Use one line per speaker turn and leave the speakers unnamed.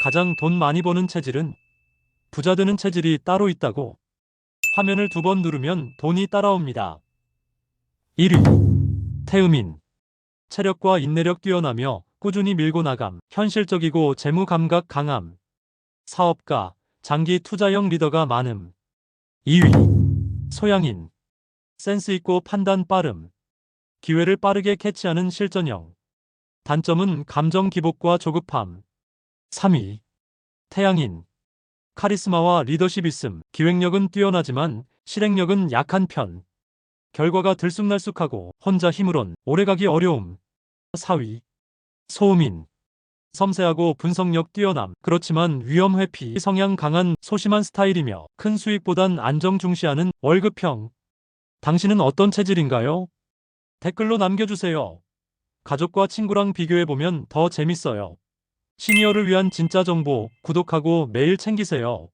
가장 돈 많이 버는 체질은 부자 되는 체질이 따로 있다고. 화면을 두 번 누르면 돈이 따라옵니다. 1위. 태음인. 체력과 인내력 뛰어나며 꾸준히 밀고 나감. 현실적이고 재무 감각 강함. 사업가, 장기 투자형 리더가 많음. 2위. 소양인. 센스 있고 판단 빠름. 기회를 빠르게 캐치하는 실전형. 단점은 감정 기복과 조급함. 3위. 태양인. 카리스마와 리더십 있음. 기획력은 뛰어나지만 실행력은 약한 편. 결과가 들쑥날쑥하고 혼자 힘으론 오래가기 어려움. 4위. 소음인. 섬세하고 분석력 뛰어남. 그렇지만 위험 회피 성향 강한 소심한 스타일이며 큰 수익보단 안정 중시하는 월급형. 당신은 어떤 체질인가요? 댓글로 남겨주세요. 가족과 친구랑 비교해보면 더 재밌어요. 시니어를 위한 진짜 정보 구독하고 매일 챙기세요.